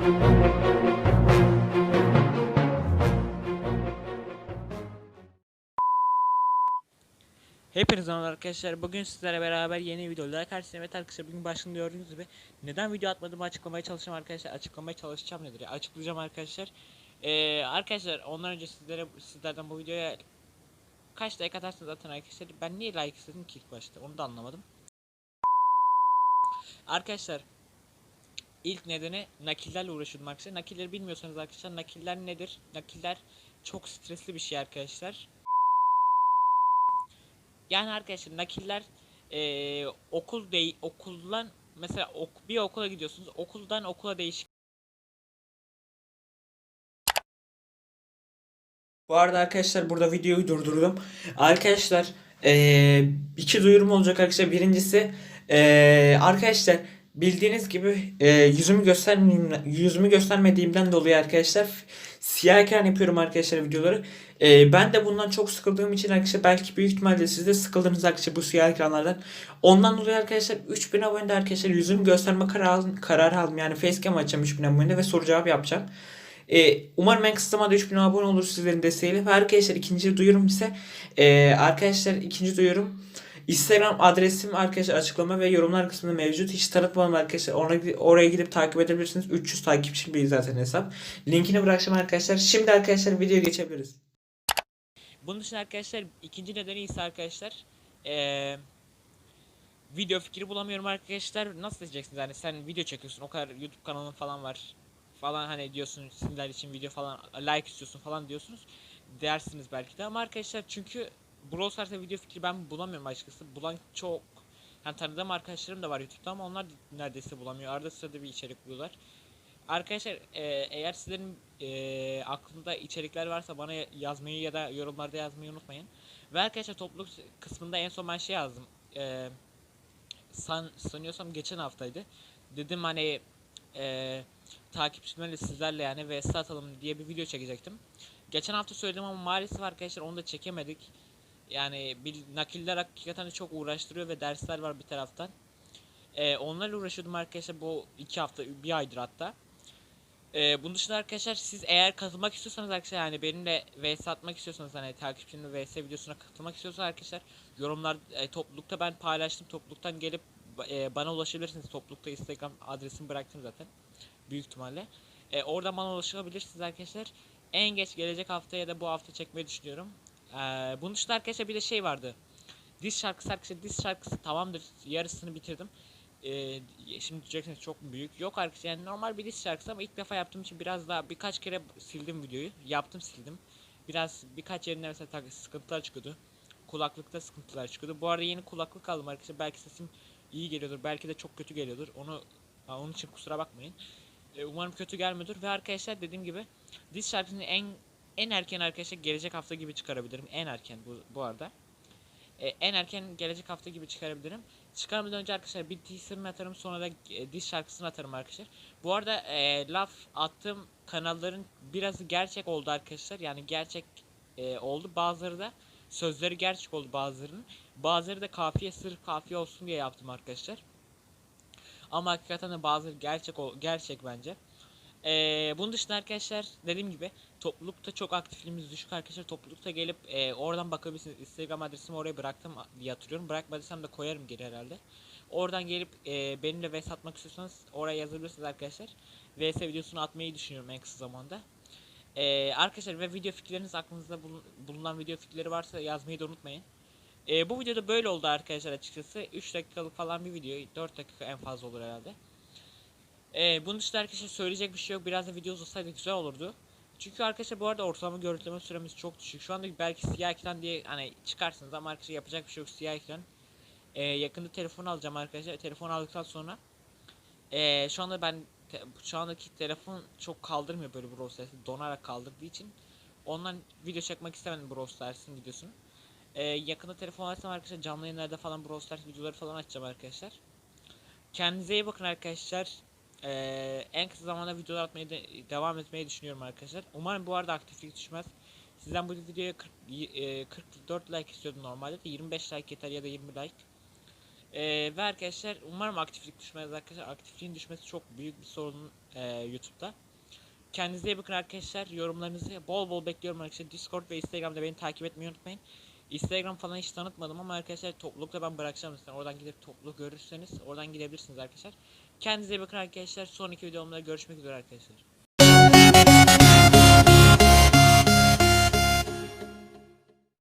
Hepinize merhaba arkadaşlar. Bugün sizlerle beraber yeni videolar karşınızdayım. Evet arkadaşlar bugün başında gördüğünüz gibi neden video atmadığımı açıklamaya çalışacağım arkadaşlar. Açıklamaya çalışacağım nedir ya? Açıklayacağım arkadaşlar. Ee, arkadaşlar ondan önce sizlere sizlerden bu videoya kaç like atarsınız zaten arkadaşlar. Ben niye like istedim ki ilk başta? Onu da anlamadım. Arkadaşlar ilk nedeni nakillerle uğraşıyordum arkadaşlar. Nakilleri bilmiyorsanız arkadaşlar nakiller nedir? Nakiller çok stresli bir şey arkadaşlar. Yani arkadaşlar nakiller eee, okul değil okuldan mesela ok, bir okula gidiyorsunuz okuldan okula değişik Bu arada arkadaşlar burada videoyu durdurdum. Arkadaşlar eee, iki duyurum olacak arkadaşlar. Birincisi eee, arkadaşlar bildiğiniz gibi eee, yüzümü göstermeyeyim yüzümü göstermediğimden dolayı arkadaşlar siyah ekran yapıyorum arkadaşlar videoları. Eee, ben de bundan çok sıkıldığım için arkadaşlar belki büyük ihtimalle siz de sıkıldınız arkadaşlar bu siyah ekranlardan. Ondan dolayı arkadaşlar 3000 abonede arkadaşlar yüzümü gösterme kararı, kararı aldım. Yani facecam açacağım 3000 abonede ve soru cevap yapacağım. Ee, umarım en kısa zamanda 3000 abone olur sizlerin desteğiyle. Ve arkadaşlar ikinci duyurum ise ee, arkadaşlar ikinci duyurum Instagram adresim arkadaşlar açıklama ve yorumlar kısmında mevcut. Hiç tanıtmadım arkadaşlar. Ona, oraya gidip takip edebilirsiniz. 300 takipçi bir zaten hesap. Linkini bırakacağım arkadaşlar. Şimdi arkadaşlar videoya geçebiliriz. Bunun için arkadaşlar ikinci nedeni ise arkadaşlar ee, video fikri bulamıyorum arkadaşlar. Nasıl diyeceksiniz yani sen video çekiyorsun o kadar YouTube kanalın falan var falan hani diyorsun sizler için video falan like istiyorsun falan diyorsunuz dersiniz belki de ama arkadaşlar çünkü Brawl Stars'ta video fikri ben bulamıyorum açıkçası. Bulan çok yani tanıdığım arkadaşlarım da var YouTube'da ama onlar neredeyse bulamıyor. Arada sırada bir içerik buluyorlar. Arkadaşlar e, eğer sizlerin e, aklında içerikler varsa bana yazmayı ya da yorumlarda yazmayı unutmayın. Ve arkadaşlar topluluk kısmında en son ben şey yazdım. E, san, sanıyorsam geçen haftaydı. Dedim hani e, takipçilerle sizlerle yani vs atalım diye bir video çekecektim. Geçen hafta söyledim ama maalesef arkadaşlar onu da çekemedik. Yani bir nakiller hakikaten çok uğraştırıyor ve dersler var bir taraftan. Ee, onlarla uğraşıyordum arkadaşlar bu iki hafta bir aydır hatta. Ee, bunun dışında arkadaşlar siz eğer katılmak istiyorsanız arkadaşlar yani benimle vs atmak istiyorsanız hani takipçimle vs videosuna katılmak istiyorsanız arkadaşlar yorumlar e, toplulukta ben paylaştım topluluktan gelip e, bana ulaşabilirsiniz toplulukta instagram adresimi bıraktım zaten büyük ihtimalle. E, oradan bana ulaşabilirsiniz arkadaşlar. En geç gelecek hafta ya da bu hafta çekmeyi düşünüyorum. E, bunun dışında arkadaşlar bir de şey vardı. Diz şarkısı arkadaşlar diz şarkısı tamamdır. Yarısını bitirdim. E, şimdi diyeceksiniz çok büyük. Yok arkadaşlar yani normal bir diz şarkısı ama ilk defa yaptığım için biraz daha birkaç kere sildim videoyu. Yaptım sildim. Biraz birkaç yerinde mesela sıkıntılar çıkıyordu. Kulaklıkta sıkıntılar çıkıyordu. Bu arada yeni kulaklık aldım arkadaşlar. Belki sesim iyi geliyordur. Belki de çok kötü geliyordur. Onu onun için kusura bakmayın. E, umarım kötü gelmiyordur ve arkadaşlar dediğim gibi diz şarkısını en en erken arkadaşlar gelecek hafta gibi çıkarabilirim. En erken bu, bu arada. E, en erken gelecek hafta gibi çıkarabilirim. Çıkarmadan önce arkadaşlar bir teaser'ını atarım sonra da e, diz şarkısını atarım arkadaşlar. Bu arada e, laf attığım kanalların birazı gerçek oldu arkadaşlar. Yani gerçek e, oldu. Bazıları da sözleri gerçek oldu bazılarının. Bazıları da kafiye sırf kafiye olsun diye yaptım arkadaşlar. Ama hakikaten de bazıları gerçek gerçek bence. Ee, bunun dışında arkadaşlar dediğim gibi toplulukta çok aktifliğimiz düşük arkadaşlar. Toplulukta gelip e, oradan bakabilirsiniz. Instagram adresimi oraya bıraktım diye hatırlıyorum. Bırakmadıysam da koyarım geri herhalde. Oradan gelip e, benimle vs atmak istiyorsanız oraya yazabilirsiniz arkadaşlar. vs videosunu atmayı düşünüyorum en kısa zamanda. Ee, arkadaşlar ve video fikirleriniz aklınızda bulun- bulunan video fikirleri varsa yazmayı da unutmayın. Ee, bu videoda böyle oldu arkadaşlar açıkçası. 3 dakikalık falan bir video. 4 dakika en fazla olur herhalde. Ee, bunun dışında arkadaşlar söyleyecek bir şey yok. Biraz da video uzasaydı güzel olurdu. Çünkü arkadaşlar bu arada ortalama görüntüleme süremiz çok düşük. Şu anda belki siyah ekran diye hani çıkarsınız ama arkadaşlar yapacak bir şey yok siyah ekran. Ee, yakında telefon alacağım arkadaşlar. Telefon aldıktan sonra ee, şu anda ben te- şu andaki telefon çok kaldırmıyor böyle Brawl Stars'ı donarak kaldırdığı için ondan video çekmek istemedim Brawl Stars'ın videosunu. Ee, yakında telefon alırsam arkadaşlar canlı yayınlarda falan Brawl Stars videoları falan açacağım arkadaşlar. Kendinize iyi bakın arkadaşlar. Ee, en kısa zamanda videolar atmaya de- devam etmeyi düşünüyorum arkadaşlar. Umarım bu arada aktiflik düşmez. Sizden bu videoya 40, y- e, 44 like istiyordum normalde de 25 like yeter ya da 20 like. Ee, ve arkadaşlar umarım aktiflik düşmez arkadaşlar. Aktifliğin düşmesi çok büyük bir sorun e, YouTube'da. Kendinize iyi bakın arkadaşlar. Yorumlarınızı bol bol bekliyorum arkadaşlar. Discord ve Instagram'da beni takip etmeyi unutmayın. Instagram falan hiç tanıtmadım ama arkadaşlar toplulukta ben bırakacağım zaten. Oradan gidip topluluk görürseniz oradan gidebilirsiniz arkadaşlar. Kendinize bakın arkadaşlar. Sonraki videomda görüşmek üzere arkadaşlar.